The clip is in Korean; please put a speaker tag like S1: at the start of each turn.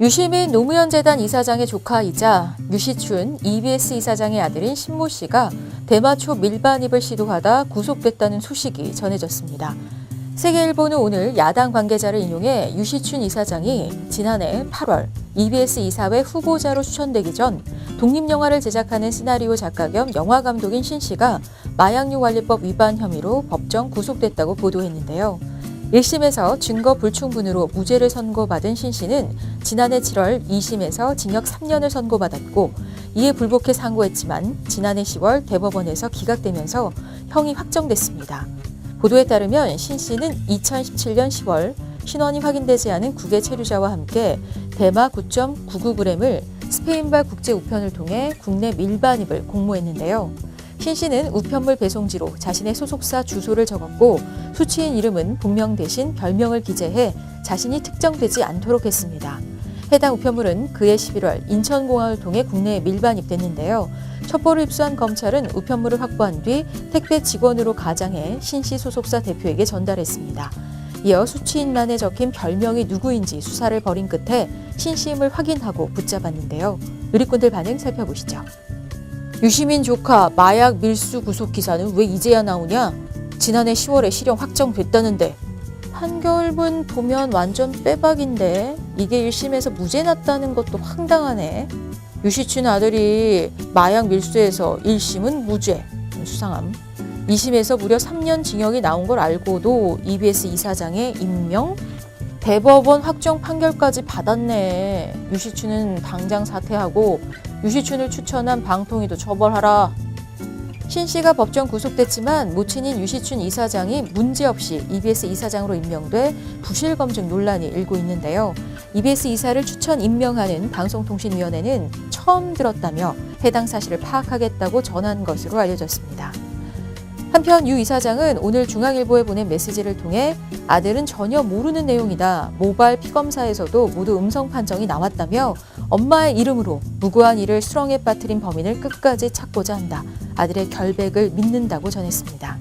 S1: 유시민 노무현 재단 이사장의 조카이자 유시춘 EBS 이사장의 아들인 신모 씨가 대마초 밀반입을 시도하다 구속됐다는 소식이 전해졌습니다. 세계일보는 오늘 야당 관계자를 인용해 유시춘 이사장이 지난해 8월 EBS 이사회 후보자로 추천되기 전 독립영화를 제작하는 시나리오 작가 겸 영화 감독인 신 씨가 마약류 관리법 위반 혐의로 법정 구속됐다고 보도했는데요. 1심에서 증거 불충분으로 무죄를 선고받은 신 씨는 지난해 7월 2심에서 징역 3년을 선고받았고 이에 불복해 상고했지만 지난해 10월 대법원에서 기각되면서 형이 확정됐습니다. 보도에 따르면 신 씨는 2017년 10월 신원이 확인되지 않은 국외 체류자와 함께 대마 9.99g을 스페인발 국제 우편을 통해 국내 밀반입을 공모했는데요. 신 씨는 우편물 배송지로 자신의 소속사 주소를 적었고 수취인 이름은 본명 대신 별명을 기재해 자신이 특정되지 않도록 했습니다. 해당 우편물은 그해 11월 인천공항을 통해 국내에 밀반 입됐는데요. 첩보를 입수한 검찰은 우편물을 확보한 뒤 택배 직원으로 가장해 신 씨 소속사 대표에게 전달했습니다. 이어 수취인란에 적힌 별명이 누구인지 수사를 벌인 끝에 신 씨임을 확인하고 붙잡았는데요. 누리꾼들 반응 살펴보시죠. 유시민 조카 마약 밀수 구속 기사는 왜 이제야 나오냐? 지난해 10월에 실형 확정됐다는데 판결문 보면 완전 빼박인데 이게 1심에서 무죄 났다는 것도 황당하네. 유시춘 아들이 마약 밀수에서 1심은 무죄 수상함. 2심에서 무려 3년 징역이 나온 걸 알고도 EBS 이사장의 임명 대법원 확정 판결까지 받았네. 유시춘은 당장 사퇴하고 유시춘을 추천한 방통위도 처벌하라. 신 씨가 법정 구속됐지만 모친인 유시춘 이사장이 문제없이 EBS 이사장으로 임명돼 부실 검증 논란이 일고 있는데요. EBS 이사를 추천 임명하는 방송통신위원회는 처음 들었다며 해당 사실을 파악하겠다고 전한 것으로 알려졌습니다. 한편 유 이사장은 오늘 중앙일보에 보낸 메시지를 통해 아들은 전혀 모르는 내용이다. 모바일 피검사에서도 모두 음성 판정이 나왔다며 엄마의 이름으로 무고한 일을 수렁에 빠뜨린 범인을 끝까지 찾고자 한다. 아들의 결백을 믿는다고 전했습니다.